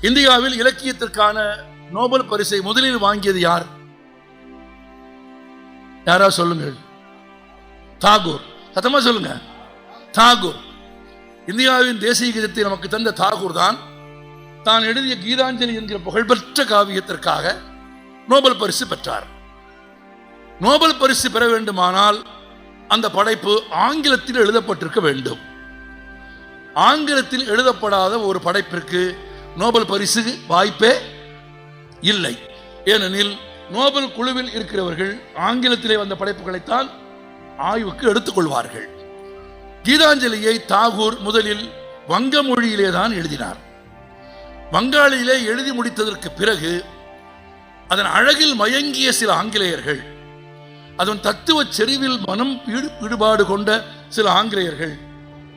இந்தியாவில் இலக்கியத்திற்கான நோபல் பரிசை முதலில் வாங்கியது யார்? யாரா சொல்லுங்கள்? தாகூர். சத்தமா சொல்லுங்க. தாகூர். இந்தியாவின் தேசிய கீதத்தை நமக்கு தந்த தாகூர் தான். தான் எழுதிய கீதாஞ்சலி என்கிற புகழ்பெற்ற காவியத்திற்காக நோபல் பரிசு பெற்றார். நோபல் பரிசு பெற வேண்டுமானால் அந்த படைப்பு ஆங்கிலத்தில் எழுதப்பட்டிருக்க வேண்டும். ஆங்கிலத்தில் எழுதப்படாத ஒரு படைப்பிற்கு நோபல் பரிசு வாய்ப்பே இல்லை. ஏனெனில் நோபல் குழுவில் இருக்கிறவர்கள் ஆங்கிலத்திலே வந்த படைப்புகளைத்தான் ஆய்வுக்கு எடுத்துக்கொள்வார்கள். கீதாஞ்சலியை தாகூர் முதலில் வங்க மொழியிலே தான் எழுதினார். வங்காளியிலே எழுதி முடித்ததற்கு பிறகு அதன் அழகில் மயங்கிய சில ஆங்கிலேயர்கள் அதன் தத்துவ செறிவில் மனம் ஈடுபாடு கொண்ட சில ஆங்கிலேயர்கள்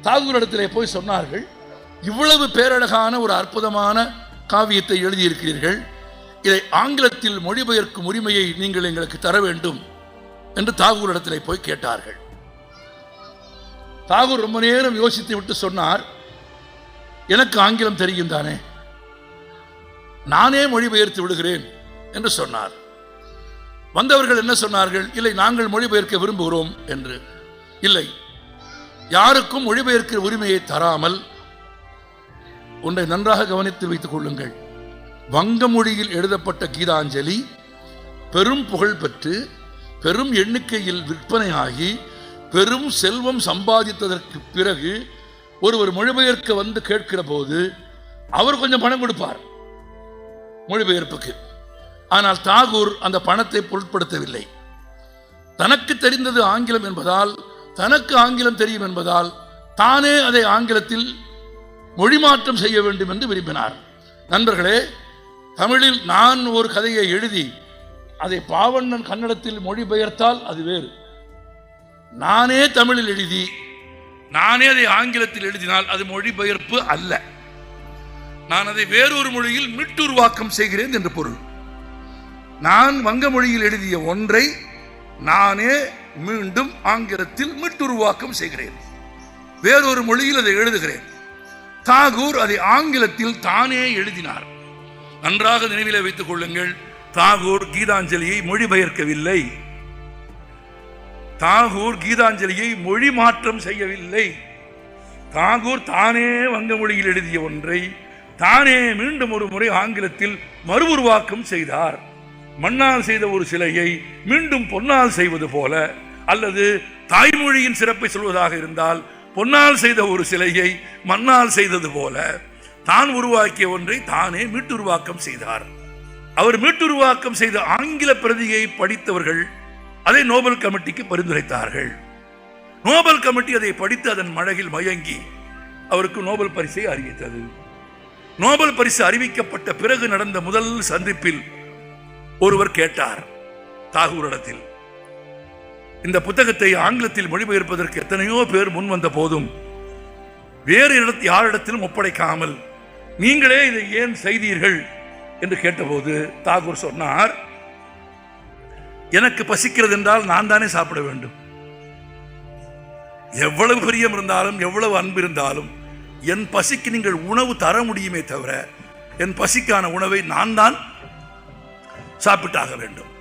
தாகூர் இடத்திலே போய் சொன்னார்கள் இவ்வளவு பேரழகான ஒரு அற்புதமான காவியத்தை எழுதியிருக்கிறீர்கள். இதை ஆங்கிலத்தில் மொழிபெயர்க்கும் உரிமையை நீங்கள் எங்களுக்கு தர வேண்டும் என்று தாகூரிடத்திலே போய் கேட்டார்கள். தாகூர் ரொம்ப நேரம் யோசித்து விட்டு சொன்னார் எனக்கு ஆங்கிலம் தெரியும் தானே? நானே மொழிபெயர்த்து விடுகிறேன் என்று சொன்னார். வந்தவர்கள் என்ன சொன்னார்கள்? இல்லை நாங்கள் மொழிபெயர்க்க விரும்புகிறோம் என்று. இல்லை யாருக்கும் மொழிபெயர்க்கிற உரிமையை தராமல் ஒன்றை நன்றாக கவனித்து வைத்துக் கொள்ளுங்கள். வங்க மொழியில் எழுதப்பட்ட கீதாஞ்சலி பெரும் புகழ் பெற்று பெரும் எண்ணிக்கையில் விற்பனையாகி பெரும் செல்வம் சம்பாதித்ததற்கு பிறகு ஒருவர் மொழிபெயர்க்க வந்து கேட்கிற போது அவர் கொஞ்சம் பணம் கொடுப்பார் மொழிபெயர்ப்புக்கு. ஆனால் தாகூர் அந்த பணத்தை பொருட்படுத்தவில்லை. தனக்கு தெரிந்தது ஆங்கிலம் என்பதால் தனக்கு ஆங்கிலம் தெரியும் என்பதால் தானே அதை ஆங்கிலத்தில் மொழி மாற்றம் செய்ய வேண்டும் என்று விரும்பினார். நண்பர்களே தமிழில் நான் ஒரு கதையை எழுதி அதை பாவண்ணன் கன்னடத்தில் மொழிபெயர்த்தால் அது வேறு. நானே தமிழில் எழுதி நானே அதை ஆங்கிலத்தில் எழுதினால் அது மொழிபெயர்ப்பு அல்ல. நான் அதை வேறொரு மொழியில் மீட்டுருவாக்கம் செய்கிறேன் என்று பொருள். நான் வங்க மொழியில் எழுதிய ஒன்றை நானே மீண்டும் ஆங்கிலத்தில் மீட்டுருவாக்கம் செய்கிறேன். வேறொரு மொழியில் அதை எழுதுகிறேன். தாகூர் அதை ஆங்கிலத்தில் தானே எழுதினார். நன்றாக நினைவிலே வைத்துக் கொள்ளுங்கள் தாகூர் கீதாஞ்சலியை மொழிபெயர்க்கவில்லை. தாகூர் கீதாஞ்சலியை மொழி மாற்றம் செய்யவில்லை. தாகூர் தானே வங்க மொழியில் எழுதிய ஒன்றை தானே மீண்டும் ஒரு முறை ஆங்கிலத்தில் மறு உருவாக்கம் செய்தார். மண்ணால் செய்த ஒரு சிலையை மீண்டும் பொன்னால் செய்வது போல அல்லது தாய்மொழியின் சிறப்பை சொல்வதாக இருந்தால் பொன்னால் செய்த ஒரு சிலையை மண்ணால் செய்தது போல தான் உருவாக்கிய ஒன்றை தானே மீட்டுருவாக்கம் செய்தார். அவர் மீட்டுருவாக்கம் செய்த ஆங்கில பிரதியை படித்தவர்கள் அதை நோபல் கமிட்டிக்கு பரிந்துரைத்தார்கள். நோபல் கமிட்டி அதை படித்து அதன் மழகில் மயங்கி அவருக்கு நோபல் பரிசை அறிவித்தது. நோபல் பரிசு அறிவிக்கப்பட்ட பிறகு நடந்த முதல் சந்திப்பில் ஒருவர் கேட்டார் தாகூரிடத்தில் இந்த புத்தகத்தை ஆங்கிலத்தில் மொழிபெயர்ப்பதற்கு எத்தனையோ பேர் முன் வந்த போதும் வேறு இடத்து யாரிடத்திலும் ஒப்படைக்காமல் நீங்களே இதை ஏன் செய்தீர்கள் என்று கேட்டபோது தாகூர் சொன்னார் எனக்கு பசிக்கிறது என்றால் நான் தானே சாப்பிட வேண்டும். எவ்வளவு பிரியம் இருந்தாலும் எவ்வளவு அன்பு இருந்தாலும் என் பசிக்கு நீங்கள் உணவு தர முடியுமே தவிர என் பசிக்கான உணவை நான் தான் சாப்பிட்டாக வேண்டும்.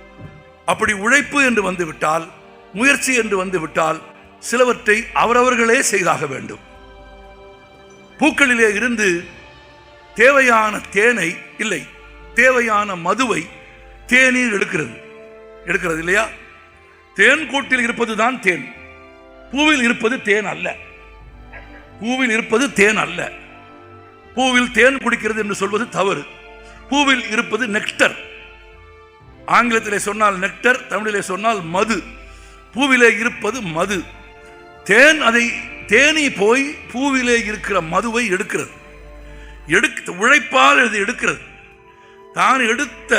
அப்படி உழைப்பு என்று வந்துவிட்டால் முயற்சி என்று வந்து விட்டால் சிலவற்றை அவரவர்களே செய்தாக வேண்டும். பூக்களிலே இருந்து தேவையான தேனை இல்லை தேவையான மதுவை தேநீர் எடுக்கிறது. எடுக்கிறது இல்லையா? தேன் கூட்டில் இருப்பது தான் தேன். பூவில் இருப்பது தேன் அல்ல. பூவில் இருப்பது தேன் அல்ல. பூவில் தேன் குடிக்கிறது என்று சொல்வது தவறு. பூவில் இருப்பது நெக்டர். ஆங்கிலத்திலே சொன்னால் நெக்டர் தமிழிலே சொன்னால் மது. பூவிலே இருப்பது மது. தேன் அதை தேனி போய் பூவிலே இருக்கிற மதுவை எடுக்கிறது. எடுக்க உழைப்பால் இது எடுக்கிறது. தான் எடுத்த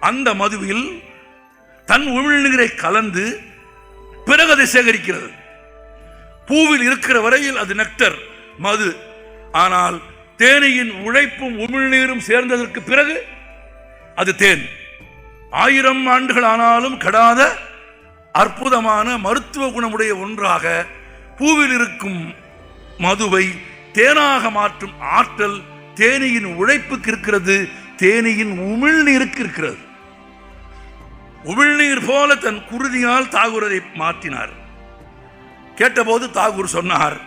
அந்த மதுவில் தன் உமிழ்நீரை கலந்து பிறகு அதை சேகரிக்கிறது. பூவில் இருக்கிற வரையில் அது நெக்டர் மது. ஆனால் தேனியின் உழைப்பும் உமிழ்நீரும் சேர்ந்ததற்கு பிறகு அது தேன். ஆயிரம் ஆண்டுகள் ஆனாலும் கெடாத அற்புதமான மருத்துவ குணமுடைய ஒன்றாக பூவில் இருக்கும் மதுவை தேனாக மாற்றும் ஆற்றல் தேனியின் உழைப்புக்கு இருக்கிறது. தேனியின் உமிழ்நீருக்கு இருக்கிறது. உமிழ்நீர் போல தன் குருதியால் தாகூரதை மாற்றினார். கேட்டபோது தாகூர் சொன்னார்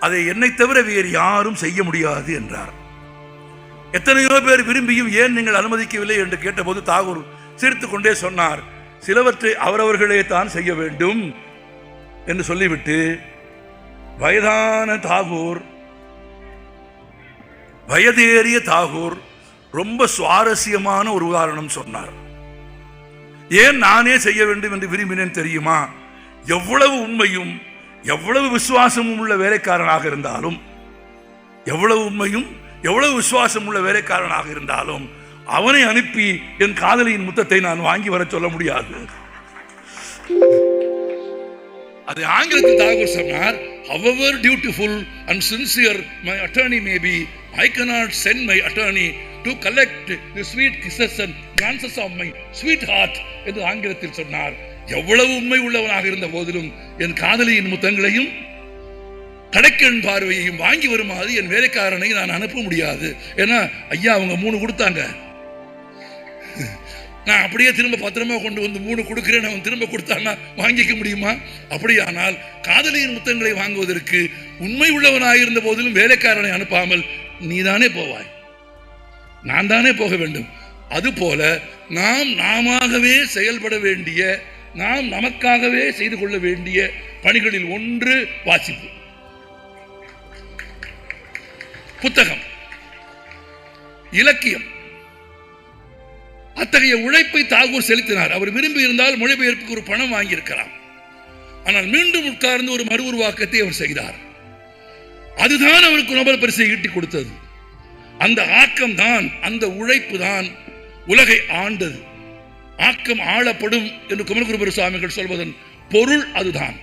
அதை என்னை தவிர வேறு யாரும் செய்ய முடியாது என்றார். எத்தனையோ பேர் விரும்பியும் ஏன் நீங்கள் அனுமதிக்கவில்லை? என்று கேட்டபோது தாகூர் சிரித்துக் கொண்டே சொன்னார் சிலவற்றை அவரவர்களே தான் செய்ய வேண்டும் என்று சொல்லிவிட்டு வயதான தாகூர் வயதேறிய தாகூர் ரொம்ப சுவாரஸ்யமான ஒரு உதாரணம் சொன்னார். ஏன் நானே செய்ய வேண்டும் என்று விரும்பினேன் தெரியுமா? எவ்வளவு உண்மையும் எவ்வளவு விசுவாசமும் உள்ள வேலைக்காரனாக இருந்தாலும் எவ்வளவு உண்மையும் எவ்வளவு விசுவாசம் உள்ள வேலைக்காரனாக இருந்தாலும் அவனை அனுப்பி என் காதலியின் முத்தத்தை நான் வாங்கி வர சொல்ல முடியாது. அது ஆங்கிலத்தில் தாகூர் சொன்னார் however dutiful and sincere my attorney may be I cannot send my attorney to collect the sweet kisses and glances of my sweetheart என்று ஆங்கிலத்தில் சொன்னார். எவ்வளவு உண்மை உள்ளவனாக இருந்த போதிலும் என் காதலியின் முத்தங்களையும் கடைக்கண் பார்வையையும் வாங்கி வருமாறு என் வேலைக்காரனை நான் அனுப்ப முடியாது. ஏன்னா ஐயா அவங்க மூணு கொடுத்தாங்க. நான் அப்படியே திரும்ப பத்திரமா கொண்டு வந்து மூணு கொடுக்குறேன் அவன் திரும்ப கொடுத்தான்னா வாங்கிக்க முடியுமா? அப்படியானால் காதலியின் முத்தங்களை வாங்குவதற்கு உண்மை உள்ளவனாயிருந்த போதிலும் வேலைக்காரனை அனுப்பாமல் நீதானே போவாய். நான் தானே போக வேண்டும். அதுபோல நாம் நாமாகவே செயல்பட வேண்டிய நாம் நமக்காகவே செய்து கொள்ள வேண்டிய பணிகளில் ஒன்று வாசிப்பு. புத்தகம். இலக்கியம். அத்தகைய உழைப்பை தாகூர் செலுத்தினார். அவர் விரும்பி இருந்தால் மொழிபெயர்ப்புக்கு ஒரு பணம் வாங்கியிருக்கலாம். ஆனால் மீண்டும் உட்கார்ந்து ஒரு மறு உருவாக்கத்தை அவர் செய்தார். அதுதான் அவருக்கு நோபல் பரிசை ஈட்டி கொடுத்தது. அந்த ஆக்கம் தான் அந்த உழைப்பு தான் உலகை ஆண்டது. ஆக்கம் ஆளப்படும் என்று குமரகுருபுர சுவாமிகள் சொல்வதன் பொருள் அதுதான்.